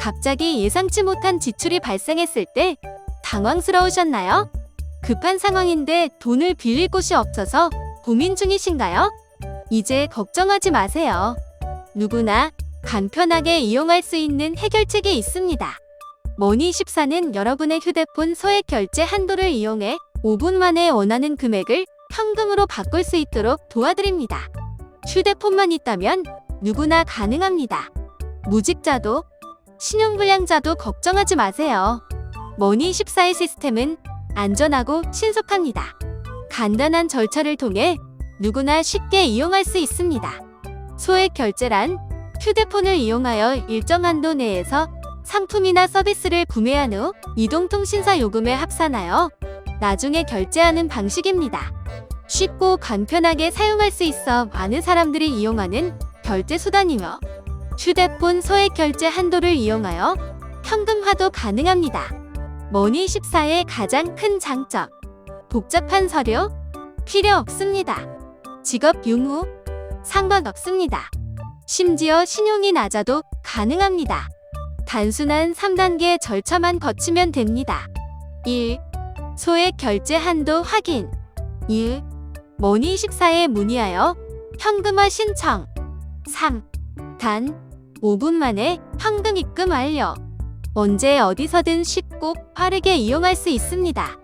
갑자기 예상치 못한 지출이 발생했을 때 당황스러우셨나요? 급한 상황인데 돈을 빌릴 곳이 없어서 고민 중이신가요? 이제 걱정하지 마세요. 누구나 간편하게 이용할 수 있는 해결책이 있습니다. 머니14는 여러분의 휴대폰 소액 결제 한도를 이용해 5분 만에 원하는 금액을 현금으로 바꿀 수 있도록 도와드립니다. 휴대폰만 있다면 누구나 가능합니다. 무직자도 신용불량자도 걱정하지 마세요. 머니14의 시스템은 안전하고 신속합니다. 간단한 절차를 통해 누구나 쉽게 이용할 수 있습니다. 소액 결제란 휴대폰을 이용하여 일정 한도 내에서 상품이나 서비스를 구매한 후 이동통신사 요금에 합산하여 나중에 결제하는 방식입니다. 쉽고 간편하게 사용할 수 있어 많은 사람들이 이용하는 결제 수단이며 휴대폰 소액 결제 한도를 이용하여 현금화도 가능합니다. 머니 14의 가장 큰 장점. 복잡한 서류 필요 없습니다. 직업 유무 상관없습니다. 심지어 신용이 낮아도 가능합니다. 단순한 3단계 절차만 거치면 됩니다. 1. 소액 결제 한도 확인 2. 머니14에 문의하여 현금화 신청 3. 단 5분 만에 현금 입금 완료 언제 어디서든 쉽고 빠르게 이용할 수 있습니다.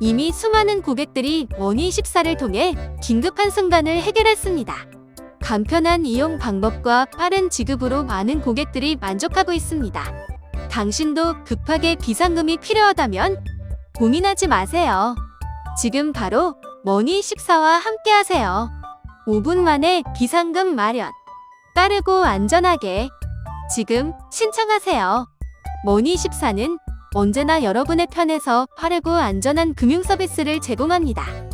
이미 수많은 고객들이 머니14를 통해 긴급한 순간을 해결했습니다. 간편한 이용 방법과 빠른 지급으로 많은 고객들이 만족하고 있습니다. 당신도 급하게 비상금이 필요하다면 고민하지 마세요. 지금 바로 머니 14와 함께 하세요. 5분 만에 비상금 마련. 빠르고 안전하게 지금 신청하세요. 머니14는 언제나 여러분의 편에서 빠르고 안전한 금융 서비스를 제공합니다.